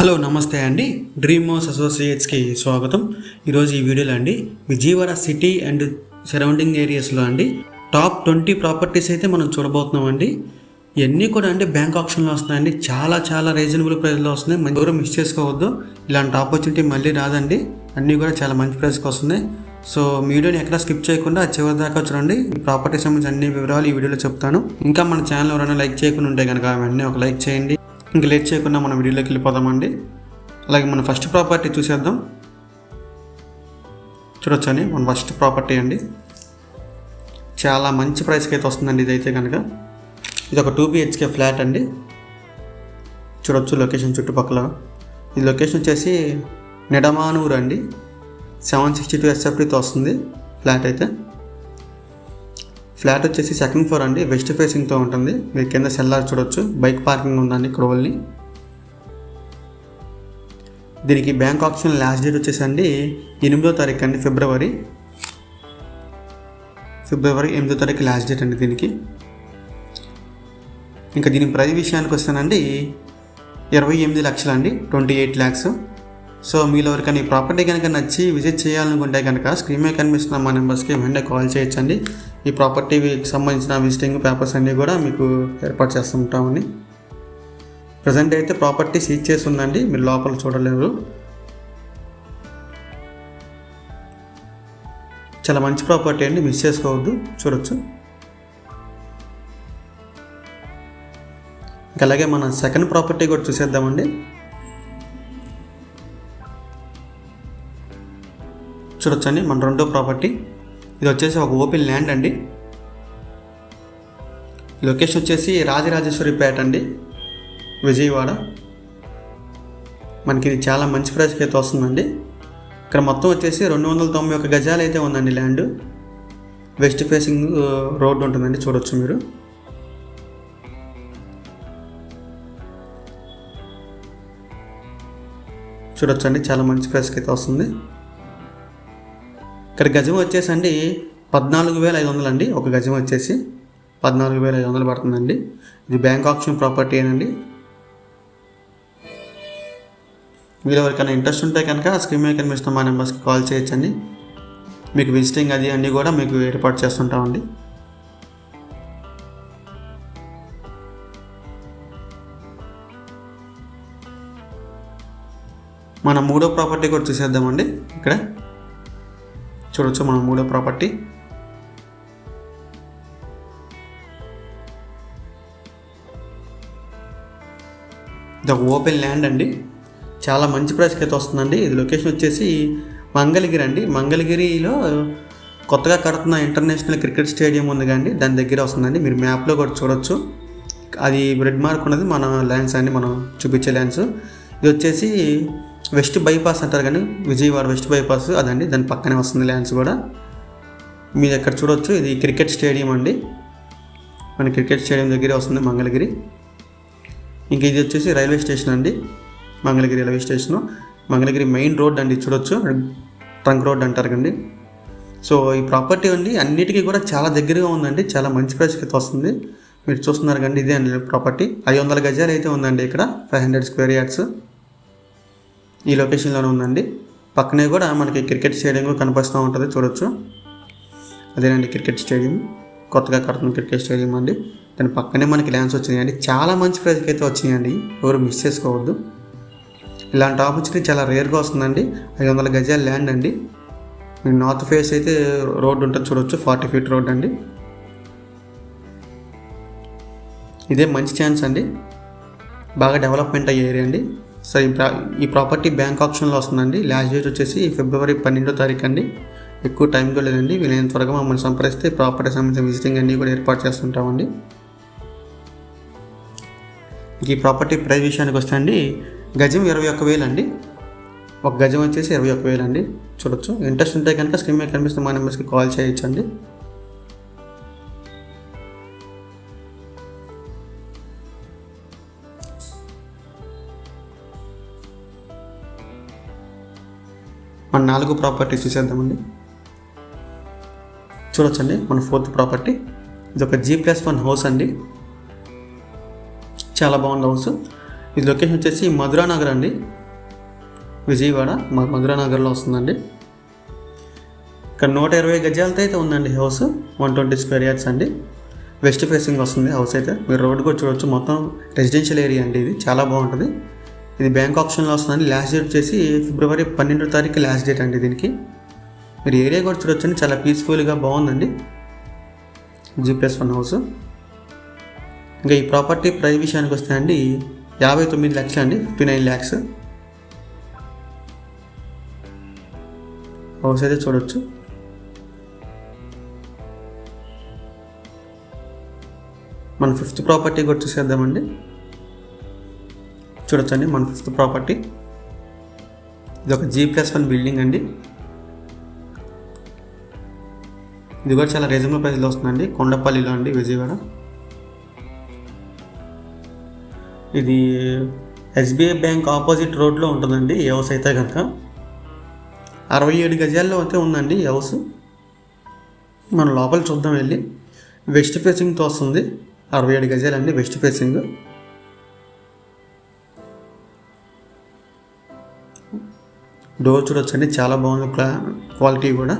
Hello నమస్తే అండి. Dream house అసోసియేట్స్కి స్వాగతం. ఈరోజు ఈ వీడియోలో అండి విజయవాడ సిటీ అండ్ సరౌండింగ్ ఏరియాస్లో అండి టాప్ ట్వంటీ ప్రాపర్టీస్ అయితే మనం చూడబోతున్నాం అండి ఇవన్నీ కూడా అంటే బ్యాంక్ ఆప్షన్లో వస్తున్నాయండి. చాలా చాలా రీజనబుల్ ప్రైస్లో వస్తున్నాయి. మంచి ఎవరు మిస్ చేసుకోవద్దు. ఇలాంటి ఆపర్చునిటీ మళ్ళీ రాదండి. అన్నీ కూడా చాలా మంచి ప్రైస్కి వస్తున్నాయి. సో వీడియోని ఎక్కడ స్కిప్ చేయకుండా చివరి దాకా చూడండి. ప్రాపర్టీ సంబంధించిన అన్ని వివరాలు ఈ వీడియోలో చెప్తాను. ఇంకా మన ఛానల్ ఎవరైనా లైక్ చేయకుండా ఉంటే కనుక వెంటనే ఒక లైక్ చేయండి. ఇంక లేట్ చేయకుండా మనం వీడియోలోకి వెళ్ళిపోదామండి. అలాగే మన ఫస్ట్ ప్రాపర్టీ చూసేద్దాం. చూడొచ్చండి మన ఫస్ట్ ప్రాపర్టీ అండి. చాలా మంచి ప్రైస్కి అయితే వస్తుందండి ఇదైతే కనుక. ఇది ఒక టూ బిహెచ్కే ఫ్లాట్ అండి. చూడొచ్చు లొకేషన్ చుట్టుపక్కల. ఈ లొకేషన్ వచ్చేసి నిడమానూరు అండి. సెవెన్ సిక్స్టీ టూ ఎస్ఎఫ్టీతో వస్తుంది ఫ్లాట్ అయితే. ఫ్లాట్ వచ్చేసి సెకండ్ ఫ్లోర్ అండి వెస్ట్ ఫేసింగ్తో ఉంటుంది. మీరు కింద సెల్లార్ చూడొచ్చు. బైక్ పార్కింగ్ ఉందండి ఇక్కడ ఓన్లీ దీనికి బ్యాంక్ ఆప్షన్ లాస్ట్ డేట్ వచ్చేసి అండి ఎనిమిదో తారీఖు అండి ఫిబ్రవరి. ఫిబ్రవరి ఎనిమిదో తారీఖు లాస్ట్ డేట్ అండి దీనికి. ఇంకా దీని ప్రైస్ విషయానికి వస్తానండి ఇరవై ఎనిమిది లక్షలు అండి ట్వంటీ ఎయిట్ ల్యాక్స్. సో మీలో ఎవరికైనా ఈ ప్రాపర్టీ కనుక నచ్చి విజిట్ చేయాలనుకుంటే కనుక స్క్రీన్ మీద కనిపిస్తున్న మా నెంబర్స్కి వెంటనే కాల్ చేయొచ్చండి. ఈ ప్రాపర్టీకి సంబంధించిన విజిటింగ్ పేపర్స్ అన్నీ కూడా మీకు ఏర్పాటు చేస్తుంటామని ప్రజెంట్ అయితే ప్రాపర్టీ సీజ్ చేసి ఉందండి. మీరు లోపల చూడలేరు. చాలా మంచి ప్రాపర్టీ అండి. మిస్ చేసుకోవద్దు. చూడొచ్చు. అలాగే మన సెకండ్ ప్రాపర్టీ కూడా చూసేద్దామండి. చూడొచ్చండి. మన రెండో ప్రాపర్టీ. ఇది వచ్చేసి ఒక ఓపెన్ ల్యాండ్ అండి. లొకేషన్ వచ్చేసి రాజరాజేశ్వరిపేట అండి. విజయవాడ. మనకి ఇది చాలా మంచి ప్రైస్కి అయితే వస్తుందండి. ఇక్కడ మొత్తం వచ్చేసి రెండు వందల తొంభై ఒక గజాలు అయితే ఉందండి ల్యాండ్. వెస్ట్ ఫేసింగ్ రోడ్ ఉంటుందండి. చూడొచ్చు మీరు. చూడొచ్చండి. చాలా మంచి ప్రైస్కి అయితే వస్తుంది. ఇక్కడ గజం వచ్చేసి అండి పద్నాలుగు వేల ఐదు వందలు అండి. ఒక గజం వచ్చేసి పద్నాలుగు వేల ఐదు వందలు పడుతుందండి. ఇది బ్యాంక్ ఆప్షన్ ప్రాపర్టీ ఏనండి. మీరు ఎవరికైనా ఇంట్రెస్ట్ ఉంటే కనుక స్క్రీన్ మీద కనిపిస్తున్న మా నెంబర్స్కి కాల్ చేయొచ్చండి. మీకు విజిటింగ్ అది అన్నీ కూడా మీకు ఏర్పాటు చేస్తుంటామండి. మన మూడో ప్రాపర్టీ కూడా చూసేద్దామండి. ఇక్కడ చూడొచ్చు మనం మూడో ప్రాపర్టీ. ద ఓపెన్ ల్యాండ్ అండి. చాలా మంచి ప్రైస్కి అయితే వస్తుందండి. ఇది లొకేషన్ వచ్చేసి మంగళగిరి అండి. మంగళగిరిలో కొత్తగా కడుతున్న ఇంటర్నేషనల్ క్రికెట్ స్టేడియం ఉంది కానీ దాని దగ్గర వస్తుందండి. మీరు మ్యాప్లో కూడా చూడొచ్చు. అది రెడ్ మార్క్ ఉన్నది. మన ల్యాండ్స్ అండి మనం చూపించే ల్యాండ్స్. ఇది వచ్చేసి వెస్ట్ బైపాస్ అంటారు కానీ విజయవాడ వెస్ట్ బైపాస్ అదండి. దాని పక్కనే వస్తుంది ల్యాండ్స్ కూడా. మీరు ఎక్కడ చూడొచ్చు. ఇది క్రికెట్ స్టేడియం అండి. మన క్రికెట్ స్టేడియం దగ్గరే వస్తుంది మంగళగిరి. ఇంక ఇది వచ్చేసి రైల్వే స్టేషన్ అండి. Mangalagiri railway station. Mangalagiri main road అండి. చూడొచ్చు. ట్రంక్ రోడ్ అంటారు కండి సో ఈ ప్రాపర్టీ అండి అన్నిటికీ కూడా చాలా దగ్గరగా ఉందండి. చాలా మంచి ప్రైస్కి వస్తుంది. మీరు చూస్తున్నారు కండి ఇదే అండి ప్రాపర్టీ. ఐదు వందల గజాలు అయితే ఉందండి ఇక్కడ. Five hundred square yards. ఈ లొకేషన్లోనే ఉందండి. పక్కనే కూడా మనకి క్రికెట్ స్టేడియం కనిపిస్తూ ఉంటుంది చూడొచ్చు. అదేనండి క్రికెట్ స్టేడియం. కొత్తగా కడుతున్న క్రికెట్ స్టేడియం అండి. దాని పక్కనే మనకి ల్యాండ్స్ వచ్చినాయండి. చాలా మంచి ప్రైస్కి అయితే వచ్చినాయండి. ఎవరు మిస్ చేసుకోవద్దు. ఇలాంటి ఆపర్చునిటీ చాలా రేర్గా వస్తుందండి. ఐదు వందల గజాల ల్యాండ్ అండి. మీరు నార్త్ ఫేస్ అయితే రోడ్డు ఉంటుంది చూడొచ్చు. ఫార్టీ ఫీట్ రోడ్ అండి. ఇదే మంచి ఛాన్స్ అండి. బాగా డెవలప్మెంట్ అయ్యే ఏరియా అండి. సో ఈ ప్రా ఈ ప్రాపర్టీ బ్యాంక్ ఆప్షన్లో వస్తుందండి. లాస్ట్ డేట్ వచ్చేసి ఫిబ్రవరి పన్నెండో తారీఖు అండి. ఎక్కువ టైం కూడా లేదండి. వీలైన త్వరగా మమ్మల్ని సంప్రదిస్తే ప్రాపర్టీ సంబంధించిన విజిటింగ్ అన్నీ కూడా ఏర్పాటు చేస్తుంటామండి. ఈ ప్రాపర్టీ ప్రైస్ విషయానికి వస్తే అండి గజం ఇరవై ఒక్క వేలు అండి. ఒక గజం వచ్చేసి ఇరవై ఒక్క వేలు అండి. చూడొచ్చు. ఇంట్రెస్ట్ ఉంటే కనుక స్క్రీన్ మీద కనిపిస్తే మా నెంబర్స్కి కాల్ చేయొచ్చండి. మన నాలుగు ప్రాపర్టీ చూసేద్దామండి. చూడొచ్చండి మన ఫోర్త్ ప్రాపర్టీ ఇది ఒక జీ ప్లస్ వన్ హౌస్ అండి. చాలా బాగుంది హౌస్ ఇది లొకేషన్ వచ్చేసి మధురా నగర్ అండి. విజయవాడ మధురా నగర్లో వస్తుందండి. ఇక్కడ నూట ఇరవై గజాలతో అయితే ఉందండి house one twenty square yards అండి. వెస్ట్ ఫేసింగ్ వస్తుంది హౌస్ అయితే. మీరు రోడ్డు కూడా చూడొచ్చు. మొత్తం రెసిడెన్షియల్ ఏరియా అండి ఇది. చాలా బాగుంటుంది. ఇది బ్యాంక్ ఆప్షన్లో వస్తుందండి లాస్ట్ డేట్ వచ్చేసి ఫిబ్రవరి పన్నెండో తారీఖు లాస్ట్ డేట్ అండి దీనికి. మీరు ఏరియా కూడా చూడొచ్చండి. చాలా పీస్ఫుల్గా బాగుందండి. G plus one house. ఇంకా ఈ ప్రాపర్టీ ప్రైస్ విషయానికి వస్తే అండి యాభై తొమ్మిది లక్షలు అండి ఫిఫ్టీ నైన్ ల్యాక్స్. హౌస్ అయితే చూడొచ్చు. మన ఫిఫ్త్ ప్రాపర్టీ కూడా చూసేద్దామండి. చూడొచ్చండి. మన ఫిఫ్త్ ప్రాపర్టీ. ఇది ఒక జీ ప్లస్ వన్ బిల్డింగ్ అండి. ఇది కూడా చాలా రీజనబుల్ ప్రైస్లో వస్తుందండి. కొండపల్లిలో అండి విజయవాడ. ఇది ఎస్బీఐ బ్యాంక్ ఆపోజిట్ రోడ్లో ఉంటుందండి ఈ హౌస్ అయితే కనుక అరవై ఏడు గజాల్లో అయితే ఉందండి ఈ హౌస్ మనం లోపల చూద్దాం వెళ్ళి. వెస్ట్ ఫేసింగ్తో వస్తుంది. అరవై ఏడు గజాలండి వెస్ట్ ఫేసింగ్ డోర్ చూడొచ్చండి చాలా బాగుంది క్లా క్వాలిటీ కూడా.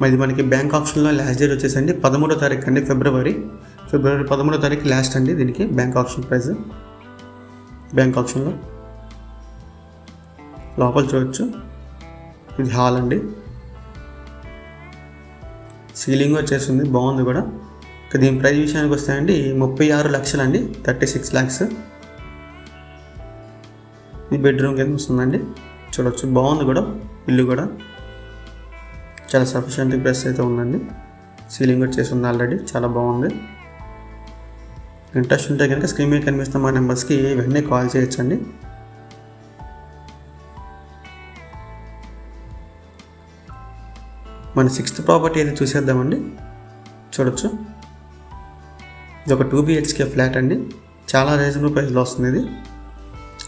మరి ఇది మనకి బ్యాంక్ ఆప్షన్లో లాస్ట్ డేట్ వచ్చేసండి పదమూడో తారీఖు అండి ఫిబ్రవరి. ఫిబ్రవరి పదమూడో తారీఖు లాస్ట్ అండి దీనికి బ్యాంక్ ఆప్షన్ ప్రైస్. బ్యాంక్ ఆప్షన్లో. లోపల చూడొచ్చు. ఇది హాల్ అండి. సీలింగ్ వచ్చేసింది బాగుంది కూడా. ఇక దీని ప్రైస్ విషయానికి వస్తాయండి ముప్పై ఆరు లక్షలు అండి థర్టీ సిక్స్ ల్యాక్స్ ఈ బెడ్రూమ్ కింద వస్తుందండి. చూడొచ్చు. బాగుంది కూడా. ఇల్లు కూడా. చాలా సఫిషియంట్ ప్రెస్ అయితే ఉందండి. సీలింగ్ కూడా చేసి ఉంది ఆల్రెడీ చాలా బాగుంది. ఇంట్రెస్ట్ ఉంటే కనుక స్క్రీన్ మీద కనిపిస్తున్న మా నెంబర్స్కి వెంటనే కాల్ చేయొచ్చండి. మన సిక్స్త్ ప్రాపర్టీ అయితే చూసేద్దామండి. చూడొచ్చు. ఇది ఒక టూ బిహెచ్కే ఫ్లాట్ అండి. చాలా రీజనబుల్ ప్రైస్లో వస్తుంది ఇది.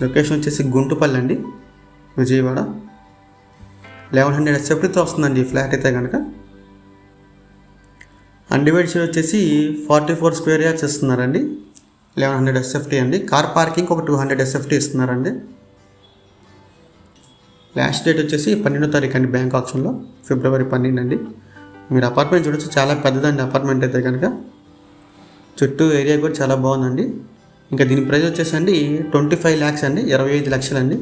లొకేషన్ వచ్చేసి గుంటుపల్లి అండి. విజయవాడ. లెవెన్ హండ్రెడ్ ఎస్ఎఫ్టీతో వస్తుందండి ఈ ఫ్లాట్ అయితే కనుక అన్డివైడ్ షేర్ వచ్చేసి ఫార్టీ ఫోర్ స్క్వేర్ యార్డ్స్ ఇస్తున్నారండి. లెవెన్ హండ్రెడ్ ఎస్ఎఫ్టీ అండి. కార్ పార్కింగ్ ఒక టూ హండ్రెడ్ ఎస్ఎఫ్టీ ఇస్తున్నారండి. లాస్ట్ డేట్ వచ్చేసి పన్నెండో తారీఖు అండి బ్యాంక్ ఆప్షన్లో. ఫిబ్రవరి పన్నెండు అండి. మీరు అపార్ట్మెంట్ చూడొచ్చు చాలా పెద్దదండి అపార్ట్మెంట్ అయితే కనుక చుట్టూ ఏరియా కూడా చాలా బాగుందండి. ఇంకా దీని ప్రైస్ వచ్చేసి అండి ట్వంటీ ఫైవ్ ల్యాక్స్ అండి ఇరవై ఐదు లక్షలండి.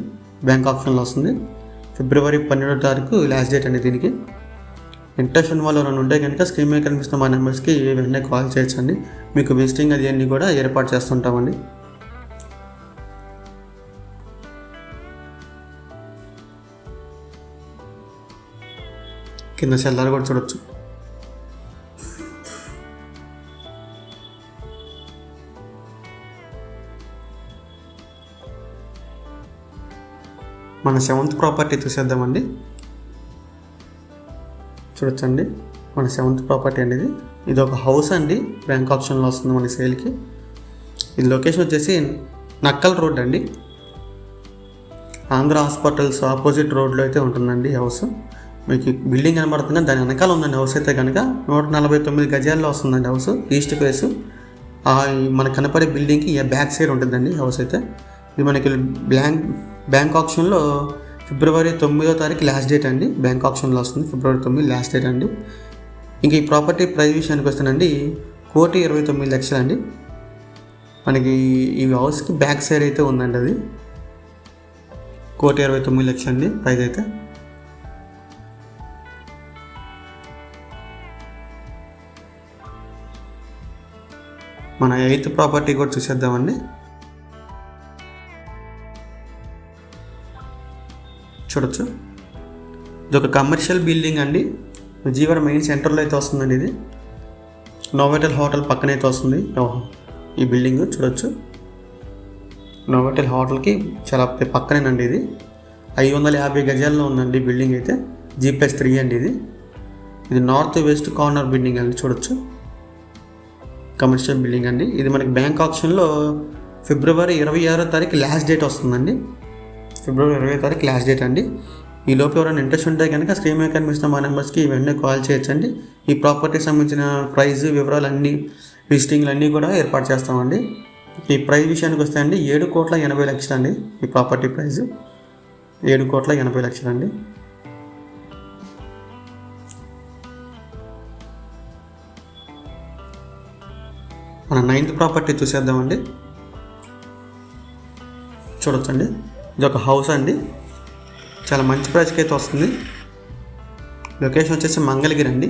బ్యాంక్ ఆప్షన్లో వస్తుంది. ఫిబ్రవరి పన్నెండో తారీఖు లాస్ట్ డేట్ అండి దీనికి. ఇంట్రెస్ట్ ఉన్న వాళ్ళు ఎవరైనా ఉంటే కనుక స్క్రీన్ మీద కనిపిస్తున్న మా నెంబర్స్కి వెంటనే కాల్ చేయొచ్చండి మీకు విజిటింగ్ అది అన్నీ కూడా ఏర్పాటు చేస్తుంటామండి. కింద సెల్లార్ కూడా చూడొచ్చు. మన సెవెంత్ ప్రాపర్టీ చూసేద్దామండి. చూడొచ్చండి. మన సెవెంత్ ప్రాపర్టీ అండి ఇది ఇది ఒక హౌస్ అండి. బ్యాంక్ ఆప్షన్లో వస్తుంది మన సేల్కి. ఇది లొకేషన్ వచ్చేసి నక్కల్ రోడ్ అండి. ఆంధ్ర హాస్పిటల్స్ ఆపోజిట్ రోడ్లో అయితే ఉంటుందండి హౌస్. మీకు బిల్డింగ్ కనబడుతుంది. దాని వెనకాల ఉందండి హౌస్ అయితే కనుక. నూట నలభై తొమ్మిది గజాల్లో వస్తుందండి హౌస్. East face. మనకు కనపడే బిల్డింగ్కి బ్యాక్ సైడ్ ఉంటుందండి హౌస్ అయితే. ఇది మనకి బ్లాంక్ బ్యాంక్ ఆప్షన్లో ఫిబ్రవరి తొమ్మిదో తారీఖు లాస్ట్ డేట్ అండి. బ్యాంక్ ఆప్షన్లో వస్తుంది. ఫిబ్రవరి తొమ్మిది లాస్ట్ డేట్ అండి. ఇంకా ఈ ప్రాపర్టీ ప్రైస్ విషయానికి వస్తానండి. కోటి ఇరవై తొమ్మిది లక్షలు అండి మనకి ఈ హౌస్కి బ్యాక్ సైడ్ అయితే ఉందండి అది. కోటి ఇరవై తొమ్మిది లక్షలు అండి ప్రైస్ అయితే. మన ఎయిత్ ప్రాపర్టీ కూడా చూసేద్దామండి. చూడొచ్చు. ఇది ఒక కమర్షియల్ బిల్డింగ్ అండి. విజయవాడ మెయిన్ సెంటర్లో అయితే వస్తుందండి ఇది. నోవెటల్ హోటల్ పక్కన అయితే వస్తుంది. ఈ బిల్డింగ్ చూడొచ్చు. నోవెటల్ హోటల్కి చాలా పక్కనేనండి ఇది. ఐదు వందల యాభై గజాల్లో ఉందండి బిల్డింగ్ అయితే. జీ ప్లస్ త్రీ అండి ఇది. ఇది నార్త్ వెస్ట్ కార్నర్ బిల్డింగ్ అండి చూడొచ్చు. కమర్షియల్ బిల్డింగ్ అండి. ఇది మనకి బ్యాంక్ ఆప్షన్లో ఫిబ్రవరి ఇరవై ఆరో తారీఖు లాస్ట్ డేట్ వస్తుందండి. ఫిబ్రవరి ఇరవై తారీఖు లాస్ట్ డేట్ అండి. ఈ లోపు ఎవరైనా ఇంట్రెస్ట్ ఉంటే కనుక స్క్రీన్ మీద కనిపిస్తున్న మా నెంబర్స్కి వెంటనే కాల్ చేయొచ్చండి. ఈ ప్రాపర్టీకి సంబంధించిన ప్రైస్ వివరాలు అన్నీ విజిటింగ్లు అన్నీ కూడా ఏర్పాటు చేస్తామండి. ఈ ప్రైస్ విషయానికి వస్తే అండి ఏడు కోట్ల ఎనభై లక్షలు అండి ఈ ప్రాపర్టీ ప్రైస్ ఏడు కోట్ల ఎనభై లక్షలు అండి మన నైన్త్ ప్రాపర్టీ చూసేద్దామండి. చూడొచ్చండి. ఇది ఒక హౌస్ అండి. చాలా మంచి ప్రైస్కి అయితే వస్తుంది. లొకేషన్ వచ్చేసి మంగళగిరి అండి.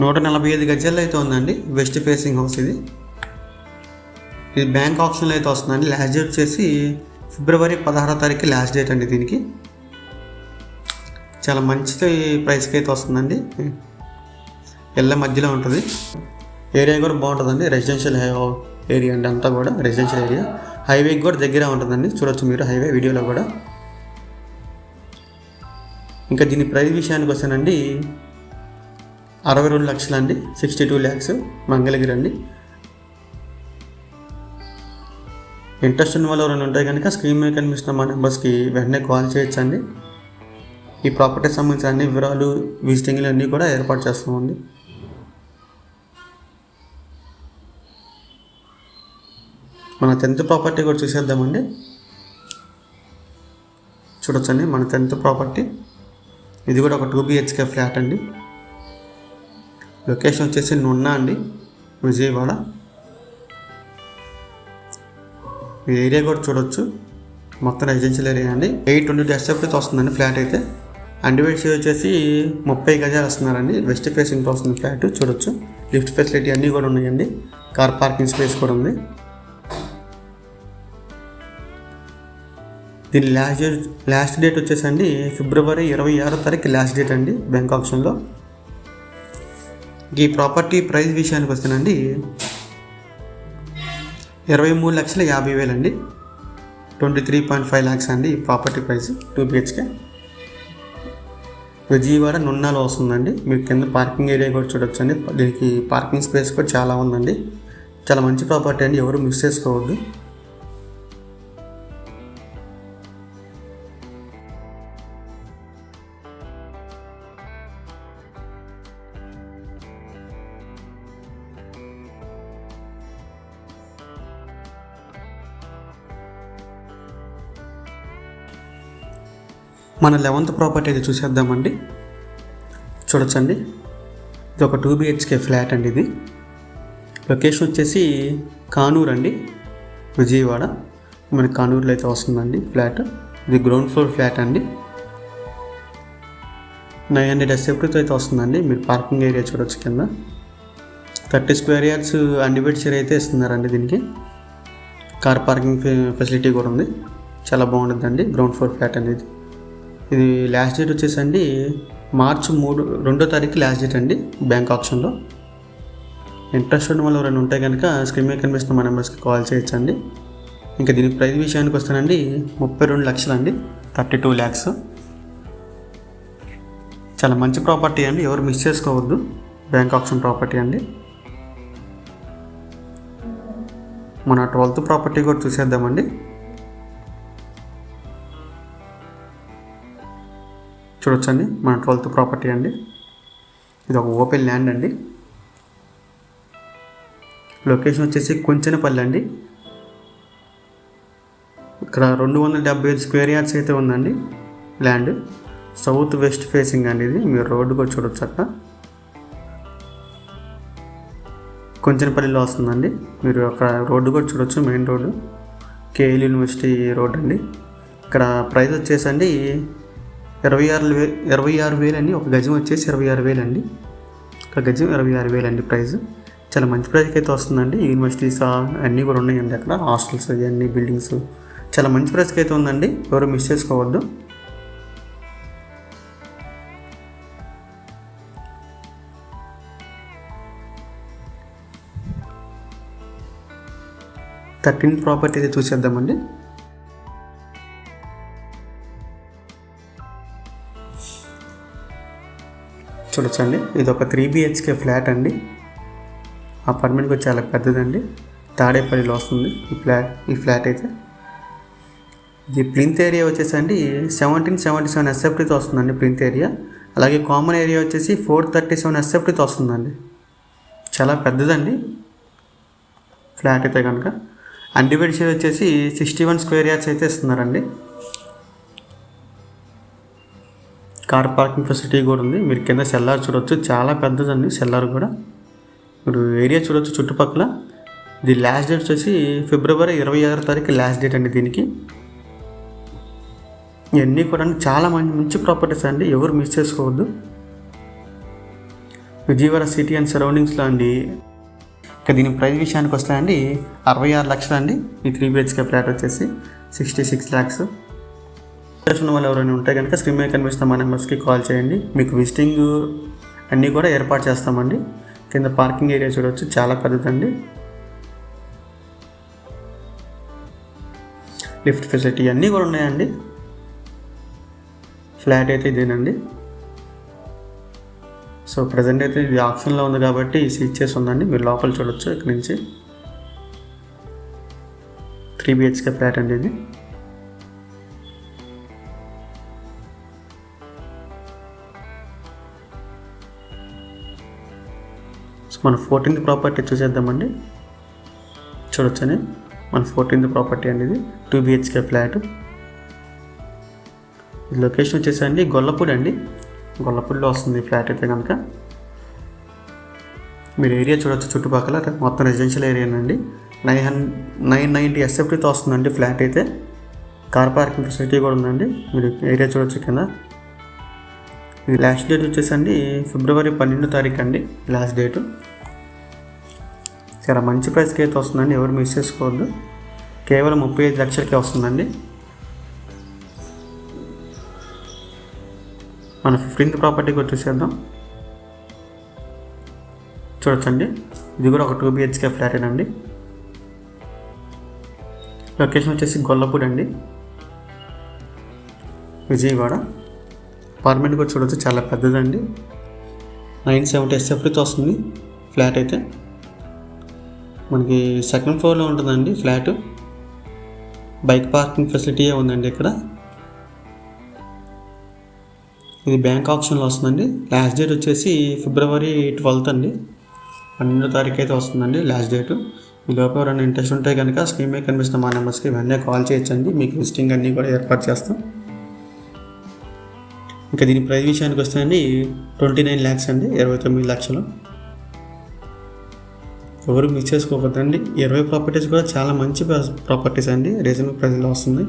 నూట నలభై ఐదు గజాల్లో అయితే ఉందండి. వెస్ట్ ఫేసింగ్ హౌస్ ఇది. ఇది బ్యాంక్ ఆప్షన్లో అయితే వస్తుందండి. లాస్ట్ డేట్ వచ్చేసి ఫిబ్రవరి పదహారో తారీఖు లాస్ట్ డేట్ అండి దీనికి. చాలా మంచి ప్రైస్కి అయితే వస్తుందండి. ఎల్ల మధ్యలో ఉంటుంది. ఏరియా కూడా బాగుంటుందండి. రెసిడెన్షియల్ ఏరియా అండి అంతా కూడా. రెసిడెన్షియల్ ఏరియా హైవేకి కూడా దగ్గర ఉంటుందండి. చూడొచ్చు మీరు హైవే వీడియోలో కూడా. ఇంకా దీని ప్రైస్ విషయానికి వస్తానండి. అరవై రెండు లక్షలు అండి. సిక్స్టీ టూ ల్యాక్స్ మంగళగిరి అండి. ఇంట్రెస్ట్ ఉన్న వాళ్ళు ఎవరైనా ఉంటాయి కనుక స్క్రీన్ మీద కనిపిస్తున్న మా నెంబర్స్కి వెంటనే కాల్ చేయొచ్చండి. ఈ ప్రాపర్టీకి సంబంధించిన అన్ని వివరాలు విజిటింగ్లు అన్నీ కూడా ఏర్పాటు చేస్తామండి. మన టెన్త్ ప్రాపర్టీ కూడా చూసేద్దామండి. చూడొచ్చండి మన టెన్త్ ప్రాపర్టీ. ఇది కూడా ఒక టూ బిహెచ్కే ఫ్లాట్ అండి. లొకేషన్ వచ్చేసి నున్నా అండి విజయవాడ. ఈ ఏరియా కూడా చూడొచ్చు. మొత్తం రెసిడెన్షియల్ ఏరియా అండి. ఎయిట్ ట్వంటీ టూ వస్తుందండి ఫ్లాట్ అయితే. అండివేట్ వచ్చేసి ముప్పై గజాలు వస్తున్నారండి. వెస్ట్ ఫేసింగ్తో వస్తుంది ఫ్లాట్ చూడొచ్చు. లిఫ్ట్ ఫెసిలిటీ అన్నీ కూడా ఉన్నాయండి. కార్ పార్కింగ్ స్పేస్ కూడా ఉంది. దీని లాస్ట్ డేట్ లాస్ట్ డేట్ వచ్చేసండి ఫిబ్రవరి ఇరవై ఆరో తారీఖు లాస్ట్ డేట్ అండి బ్యాంక్ ఆప్షన్లో. ఈ ప్రాపర్టీ ప్రైస్ విషయానికి వస్తేనండి ఇరవై మూడు లక్షల యాభై వేలు అండి. Twenty three point five lakhs అండి ఈ property price two BHK. Vijayawada నున్నాలో వస్తుందండి. మీరు కింద పార్కింగ్ ఏరియా కూడా చూడొచ్చు అండి దీనికి పార్కింగ్ స్పేస్ కూడా చాలా ఉందండి. చాలా మంచి ప్రాపర్టీ అండి. ఎవరు మిస్ చేసుకోవద్దు. మన లెవెంత్ ప్రాపర్టీ అయితే చూసేద్దామండి. చూడొచ్చండి. ఇది ఒక టూ బిహెచ్కే ఫ్లాట్ అండి ఇది. లొకేషన్ వచ్చేసి కానూరు అండి. విజయవాడ. మనకి కానూరులో అయితే వస్తుందండి ఫ్లాట్. ఇది గ్రౌండ్ ఫ్లోర్ ఫ్లాట్ అండి. నైన్ హండ్రెడ్ ఎస్ఎఫ్టీతో అయితే వస్తుందండి. మీరు పార్కింగ్ ఏరియా చూడొచ్చు కింద. Thirty square yards undivided share అయితే ఇస్తున్నారండి దీనికి. కార్ పార్కింగ్ ఫెసిలిటీ కూడా ఉంది. చాలా బాగుంటుందండి గ్రౌండ్ ఫ్లోర్ ఫ్లాట్ అనేది. ఇది లాస్ట్ డేట్ వచ్చేసండి మార్చి మూడు రెండో తారీఖు లాస్ట్ డేట్ అండి బ్యాంక్ ఆప్షన్లో. ఇంట్రెస్ట్ ఉన్న వాళ్ళు ఎవరైనా ఉంటే కనుక స్క్రీన్ మీద కనిపిస్తున్న మా నెంబర్స్కి కాల్ చేయొచ్చండి. ఇంకా దీని ప్రైజ్ విషయానికి వస్తానండి ముప్పై రెండు లక్షలు అండి థర్టీ టూ ల్యాక్స్ చాలా మంచి ప్రాపర్టీ అండి ఎవరు మిస్ చేసుకోవద్దు బ్యాంక్ ఆప్షన్ ప్రాపర్టీ అండి. మన ట్వెల్త్ ప్రాపర్టీ కూడా చూసేద్దామండి. చూడొచ్చండి మన ట్వెల్త్ ప్రాపర్టీ అండి. ఇది ఒక ఓపెన్ ల్యాండ్ అండి. లొకేషన్ వచ్చేసి కొంచెనపల్లి అండి. ఇక్కడ రెండు వందల డెబ్బై ఐదు స్క్వేర్ యార్డ్స్ అయితే ఉందండి ల్యాండ్ సౌత్ వెస్ట్ ఫేసింగ్ అండి ఇది. మీరు రోడ్డు కూడా చూడొచ్చు అక్కడ. కొంచెనపల్లిలో వస్తుందండి. మీరు అక్కడ రోడ్డు కూడా చూడొచ్చు main road. KL university road అండి. ఇక్కడ ప్రైస్ వచ్చేసండి ఇరవై ఆరు వే ఇరవై ఆరు వేలు అండి ఒక గజం వచ్చేసి ఇరవై ఆరు వేలండి. ఒక గజం ఇరవై ఆరు వేలండి ప్రైస్ చాలా మంచి ప్రైస్కి అయితే వస్తుందండి. యూనివర్సిటీస్ అన్నీ కూడా ఉన్నాయండి అక్కడ. హాస్టల్స్ ఇవన్నీ బిల్డింగ్స్. చాలా మంచి ప్రైస్కి అయితే ఉందండి. ఎవరు మిస్ చేసుకోవద్దు. థర్టీన్ ప్రాపర్టీ అయితే చూసేద్దామండి. చూడొచ్చండి. ఇది ఒక త్రీ బిహెచ్కే ఫ్లాట్ అండి. అపార్ట్మెంట్ కూడా చాలా పెద్దదండి. తాడేపల్లిలో వస్తుంది ఈ ఫ్లాట్ ఈ ఫ్లాట్ అయితే. ఇది ప్లింత్ ఏరియా వచ్చేసండి సెవెంటీన్ సెవెంటీ సెవెన్ ఎస్ఎఫ్టీతో వస్తుందండి ప్లింత్ ఏరియా అలాగే కామన్ ఏరియా వచ్చేసి ఫోర్ థర్టీ సెవెన్ ఎస్ఎఫ్టీతో వస్తుందండి. చాలా పెద్దదండి ఫ్లాట్ అయితే కనుక అన్డివైడ్ షేర్ వచ్చేసి సిక్స్టీ వన్ స్క్వేర్ యార్డ్స్ అయితే ఇస్తున్నారండి. కార్ పార్కింగ్ ఫెసిలిటీ కూడా ఉంది. మీరు కింద సెల్లార్ చూడొచ్చు. చాలా పెద్దదండి సెల్లార్ కూడా. మీరు ఏరియా చూడొచ్చు చుట్టుపక్కల. ఇది లాస్ట్ డేట్ వచ్చేసి ఫిబ్రవరి ఇరవై ఆరు తారీఖు లాస్ట్ డేట్ అండి దీనికి. ఇవన్నీ కూడా చాలా మంచి మంచి ప్రాపర్టీస్ అండి. ఎవరు మిస్ చేసుకోవద్దు. విజయవాడ సిటీ అండ్ సరౌండింగ్స్లో అండి. ఇక దీని ప్రైస్ విషయానికి వస్తాయండి అరవై ఆరు లక్షలు అండి ఈ త్రీ బిహెచ్కే ఫ్లాట్ వచ్చేసి సిక్స్టీ సిక్స్ ల్యాక్స్ ఉన్న వాళ్ళు ఎవరైనా ఉంటే కనుక స్క్రీన్ మీద కనిపిస్తున్న మా నెంబర్స్కి కాల్ చేయండి. మీకు విజిటింగ్ అన్నీ కూడా ఏర్పాటు చేస్తామండి. కింద పార్కింగ్ ఏరియా చూడవచ్చు చాలా పెద్దదండి. లిఫ్ట్ ఫెసిలిటీ అన్నీ కూడా ఉన్నాయండి. ఫ్లాట్ అయితే ఇదేనండి. సో ప్రజెంట్ అయితే ఇది ఆప్షన్లో ఉంది కాబట్టి సీట్ చేసి ఉందండి. మీరు లోపల చూడొచ్చు ఇక్కడ నుంచి. త్రీ బిహెచ్కే ఫ్లాట్ అండి ఇది. సో మన ఫోర్టీన్త్ ప్రాపర్టీ చూసేద్దామండి. చూడొచ్చని. మన ఫోర్టీన్త్ ప్రాపర్టీ అనేది టూ బిహెచ్కే ఫ్లాట్ లొకేషన్ వచ్చేసండి అండి గొల్లపూడి అండి. గొల్లపూడిలో వస్తుంది ఫ్లాట్ అయితే కనుక మీరు ఏరియా చూడొచ్చు చుట్టుపక్కల. మొత్తం రెసిడెన్షియల్ ఏరియానండి నైన్ హన్ నైన్ నైంటీ ఎస్ఎఫ్టీతో వస్తుందండి ఫ్లాట్ అయితే. కార్ పార్కింగ్ ఫెసిలిటీ కూడా ఉందండి. మీరు ఏరియా చూడొచ్చు కింద. ఇది లాస్ట్ డేట్ వచ్చేసండి ఫిబ్రవరి పన్నెండో తారీఖు అండి లాస్ట్ డేటు. చాలా మంచి ప్రైస్కి అయితే వస్తుందండి ఎవరు మిస్ చేసుకోవద్దు. కేవలం ముప్పై ఐదు లక్షలకే వస్తుందండి. మన ఫిఫ్టీన్త్ ప్రాపర్టీకి వచ్చేసేద్దాం. చూడొచ్చండి ఇది కూడా ఒక టూ బిహెచ్కే ఫ్లాటేనండి లొకేషన్ వచ్చేసి గొల్లపూడి అండి విజయవాడ. అపార్ట్మెంట్ కూడా చూడవచ్చు చాలా పెద్దదండి. నైన్ సెవెంటీ ఎస్ఎఫ్టీతో వస్తుంది ఫ్లాట్ అయితే. మనకి సెకండ్ ఫ్లోర్లో ఉంటుందండి ఫ్లాట్. బైక్ పార్కింగ్ ఫెసిలిటీయే ఉందండి ఇక్కడ. ఇది బ్యాంక్ ఆప్షన్లో వస్తుందండి. లాస్ట్ డేట్ వచ్చేసి ఫిబ్రవరి ట్వెల్త్ అండి. పన్నెండో తారీఖు అయితే వస్తుందండి లాస్ట్ డేటు ఈ లోపల ఎవరైనా ఇంట్రెస్ట్ ఉంటే కనుక స్కీమే కనిపిస్తున్న మా నెంబర్స్కి వెంటనే కాల్ చేయొచ్చండి. మీకు విజిటింగ్ అన్నీ కూడా ఏర్పాటు చేస్తాం. ఇంకా దీని ప్రైస్ విషయానికి వస్తాయండి ట్వంటీ నైన్ ల్యాక్స్ అండి ఇరవై తొమ్మిది లక్షలు. ఎవరు మిస్ చేసుకోకూడదండి. ఇరవై ప్రాపర్టీస్ కూడా చాలా మంచి ప్రాపర్టీస్ అండి. రీజనబుల్ ప్రైస్లో వస్తుంది.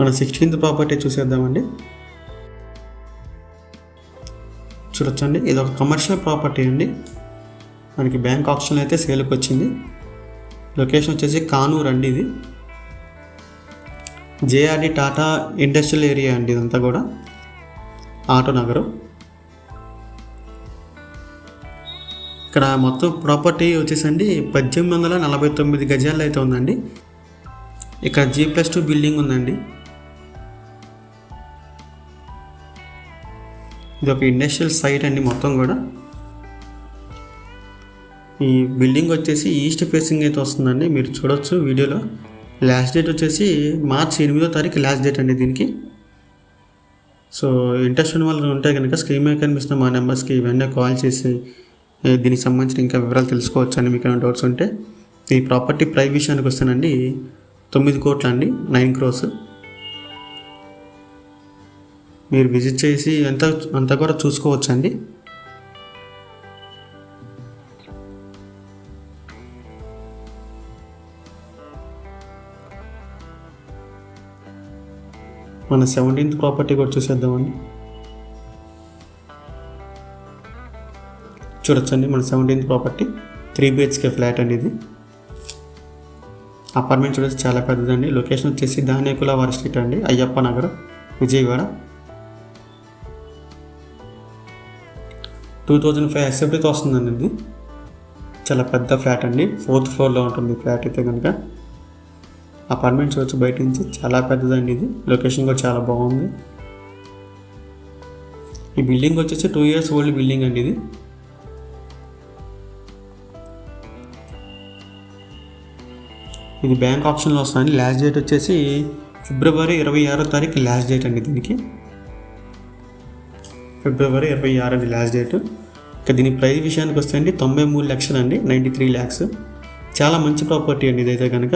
మన సిక్స్టీన్త్ ప్రాపర్టీ చూసేద్దామండి. చూడొచ్చండి. ఇది ఒక కమర్షియల్ ప్రాపర్టీ అండి. మనకి బ్యాంక్ ఆప్షన్ అయితే సేల్కి వచ్చింది. లొకేషన్ వచ్చేసి కానూర్ అండి ఇది. జేఆర్డి టాటా ఇండస్ట్రియల్ ఏరియా అండి ఇదంతా కూడా. ఆటో నగరం. ఇక్కడ మొత్తం ప్రాపర్టీ వచ్చేసండి పద్దెనిమిది వందల నలభై తొమ్మిది గజాలు అయితే ఉందండి. ఇక్కడ జీ ప్లస్ టూ బిల్డింగ్ ఉందండి. ఇది ఒక ఇండస్ట్రియల్ సైట్ అండి మొత్తం కూడా. ఈ బిల్డింగ్ వచ్చేసి ఈస్ట్ ఫేసింగ్ అయితే వస్తుందండి. మీరు చూడొచ్చు వీడియోలో. లాస్ట్ డేట్ వచ్చేసి మార్చ్ ఎనిమిదో తారీఖు లాస్ట్ డేట్ అండి దీనికి. సో ఇంట్రెస్ట్ ఉన్న వాళ్ళు ఉంటే కనుక స్క్రీన్ మీద కనిపిస్తున్న మా నెంబర్స్కి వెంటనే కాల్ చేసి దీనికి సంబంధించిన ఇంకా వివరాలు తెలుసుకోవచ్చు అని మీకు ఏమైనా డౌట్స్ ఉంటే ఈ ప్రాపర్టీ ప్రైస్ విషయానికి వస్తానండి. తొమ్మిది కోట్ల అండి నైన్ క్రోస్ మీరు విజిట్ చేసి ఎంత అంతా కూడా చూసుకోవచ్చండి. మన సెవెంటీన్త్ ప్రాపర్టీ కూడా చూసేద్దామండి. చూడొచ్చండి మన seventeenth property three BHK flat అండి ఇది. అపార్ట్మెంట్ చూడొచ్చు చాలా పెద్దదండి. లొకేషన్ వచ్చేసి దానేకుల వారి స్ట్రీట్ అండి Ayyappa Nagar Vijayawada. Two thousand five ఎస్ఎఫ్టీతో వస్తుందండి ఇది. చాలా పెద్ద ఫ్లాట్ అండి ఫోర్త్ ఫ్లోర్లో ఉంటుంది ఫ్లాట్ అయితే కనుక. అపార్ట్మెంట్ చూడొచ్చు బయట నుంచి చాలా పెద్దదండి ఇది. లొకేషన్ కూడా చాలా బాగుంది. ఈ బిల్డింగ్ వచ్చేసి టూ ఇయర్స్ ఓల్డ్ బిల్డింగ్ అండి ఇది. ఇది బ్యాంక్ ఆప్షన్లో వస్తుంది లాస్ట్ డేట్ వచ్చేసి ఫిబ్రవరి ఇరవై ఆరో తారీఖు లాస్ట్ డేట్ అండి దీనికి. ఫిబ్రవరి ఇరవై ఆరు అండి లాస్ట్ డేట్ ఇక దీని ప్రైస్ విషయానికి వస్తే అండి తొంభై మూడు లక్షలు అండి నైంటీ త్రీ ల్యాక్స్ చాలా మంచి ప్రాపర్టీ అండి ఇదైతే కనుక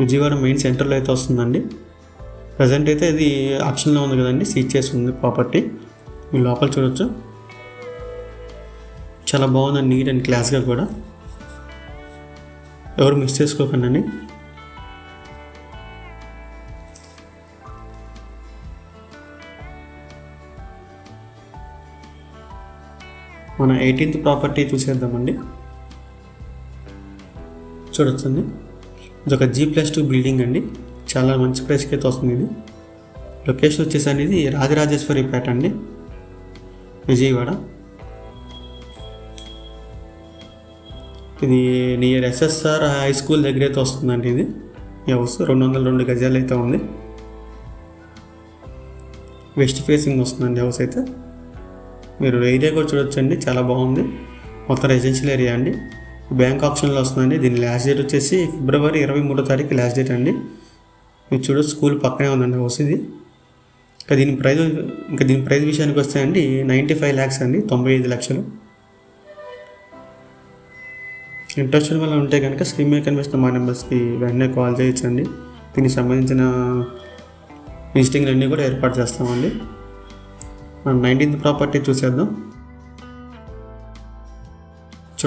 విజయవాడ మెయిన్ సెంటర్లో అయితే వస్తుందండి. ప్రజెంట్ అయితే ఇది ఆప్షన్లో ఉంది కదండి సీచ్ చేసి ఉంది ప్రాపర్టీ. మీరు లోపల చూడొచ్చు. చాలా బాగుందండి నీట్ అండ్ క్లాస్గా కూడా. ఎవరు మిస్ చేసుకోకండి మన ఎయిటీన్త్ ప్రాపర్టీ చూసేద్దామండి. చూడొచ్చండి. ఇది ఒక జీ ప్లస్ టూ బిల్డింగ్ అండి. చాలా మంచి ప్రైస్కి అయితే వస్తుంది ఇది. లొకేషన్ వచ్చేసి అనేది రాజరాజేశ్వరి పేట అండి. విజయవాడ. ఇది నియర్ ఎస్ఎస్ఆర్ హై స్కూల్ దగ్గర అయితే వస్తుందండి ఇది. ఈ హౌస్ రెండు వందల రెండు గజాలు అయితే ఉంది. వెస్ట్ ఫేసింగ్ వస్తుందండి హౌస్ అయితే. మీరు ఏరియా కూడా చూడొచ్చండి. చాలా బాగుంది. మొత్తం రెసిడెన్షియల్ ఏరియా అండి. బ్యాంక్ ఆప్షన్లో వస్తుందండి. దీని లాస్ట్ డేట్ వచ్చేసి ఫిబ్రవరి ఇరవై మూడో తారీఖు లాస్ట్ డేట్ అండి. మీరు చూడొచ్చు స్కూల్ పక్కనే ఉందండి హౌస్ ఇది. ఇంకా దీని ప్రైజ్ ఇంకా దీని ప్రైజ్ విషయానికి వస్తే అండి నైంటీ ఫైవ్ ల్యాక్స్ అండి తొంభై ఐదు లక్షలు. ఇంట్రెస్ట్ వల్ల ఉంటే కనుక స్క్రీన్ మీద కనిపిస్తున్న మా నెంబర్స్కి వెంటనే కాల్ చేయొచ్చండి. దీనికి సంబంధించిన విజిటింగ్లన్నీ కూడా ఏర్పాటు చేస్తామండి. మనం నైన్టీన్త్ ప్రాపర్టీ చూసేద్దాం.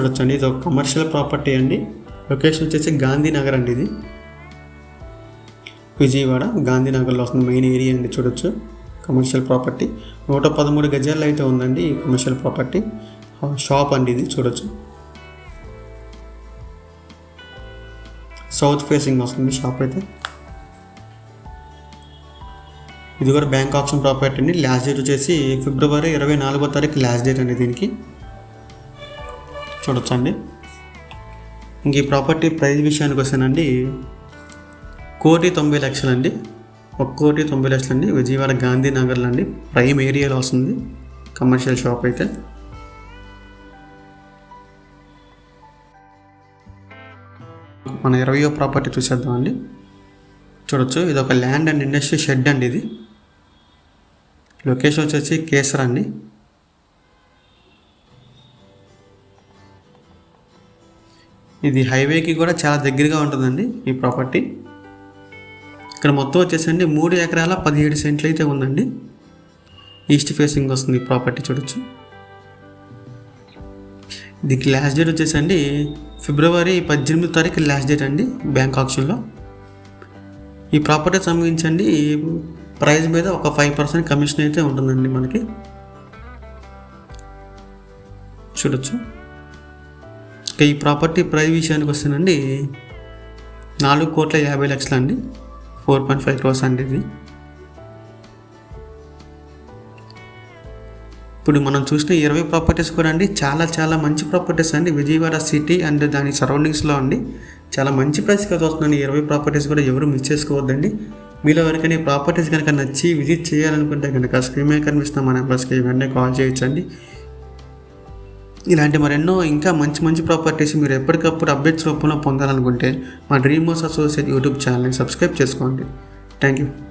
చూడొచ్చండి ఇది ఒక కమర్షియల్ ప్రాపర్టీ అండి. లొకేషన్ వచ్చేసి గాంధీనగర్ అండి ఇది. విజయవాడ గాంధీనగర్లో వస్తుంది మెయిన్ ఏరియా అండి చూడొచ్చు. కమర్షియల్ ప్రాపర్టీ నూట పదమూడు గజాల్లో అయితే ఉందండి ఈ కమర్షియల్ ప్రాపర్టీ షాప్ అండి ఇది చూడొచ్చు. సౌత్ ఫేసింగ్ వస్తుంది షాప్ అయితే. ఇది కూడా బ్యాంక్ ఆప్షన్ ప్రాపర్టీ అండి. లాస్ట్ డేట్ వచ్చేసి ఫిబ్రవరి ఇరవై నాలుగో తారీఖు లాస్ట్ డేట్ అండి దీనికి. చూడొచ్చండి. ఇంక ఈ ప్రాపర్టీ ప్రైస్ విషయానికి వస్తానండి కోటి తొంభై లక్షలు అండి ఒక కోటి తొంభై లక్షలు అండి విజయవాడ గాంధీనగర్లో అండి ప్రైమ్ ఏరియాలో వస్తుంది. కమర్షియల్ షాప్ అయితే. మన ఇరవయో ప్రాపర్టీ చూసేద్దామండి. చూడొచ్చు. ఇది ఒక ల్యాండ్ అండ్ ఇండస్ట్రీ షెడ్ అండి ఇది. లొకేషన్ వచ్చేసి కేసర్ అండి ఇది హైవేకి కూడా చాలా దగ్గరగా ఉంటుందండి ఈ ప్రాపర్టీ. ఇక్కడ మొత్తం వచ్చేసండి మూడు ఎకరాల పదిహేడు సెంట్లు అయితే ఉందండి. ఈస్ట్ ఫేసింగ్ వస్తుంది ఈ ప్రాపర్టీ చూడొచ్చు. దీనికి లాస్ట్ డేట్ వచ్చేసండి ఫిబ్రవరి పద్దెనిమిది తారీఖు లాస్ట్ డేట్ అండి బ్యాంక్ ఆప్షన్లో. ఈ ప్రాపర్టీ సంబంధించండి ప్రైస్ మీద ఒక ఫైవ్ పర్సెంట్ కమిషన్ అయితే ఉంటుందండి మనకి. చూడొచ్చు. ఇక ఈ ప్రాపర్టీ ప్రైస్ విషయానికి వస్తేనండి నాలుగు కోట్ల యాభై లక్షలు అండి. ఫోర్ పాయింట్ ఫైవ్ క్రోర్స్ అండి ఇది. ఇప్పుడు మనం చూసిన ఇరవై ప్రాపర్టీస్ కూడా అండి చాలా చాలా మంచి ప్రాపర్టీస్ అండి. విజయవాడ సిటీ అండ్ దాని సరౌండింగ్స్లో అండి. చాలా మంచి ప్రైస్కి అయితే వస్తుందండి ఇరవై ప్రాపర్టీస్ కూడా ఎవరు మిస్ చేసుకోవద్దండి. మీలో ఎవరికైనా ఈ ప్రాపర్టీస్ కనుక నచ్చి విజిట్ చేయాలనుకుంటే కనుక స్క్రీన్ మీద కనిపిస్తున్న మన నెంబర్స్కి వెంటనే కాల్ చేయొచ్చండి. ఇలాంటి మరెన్నో ఇంకా మంచి మంచి ప్రాపర్టీస్ మీరు ఎప్పటికప్పుడు అప్డేట్స్ రూపంలో పొందాలనుకుంటే మా డ్రీమ్ హౌస్ అసోసియేట్ యూట్యూబ్ ఛానల్ని సబ్స్క్రైబ్ చేసుకోండి. Thank you.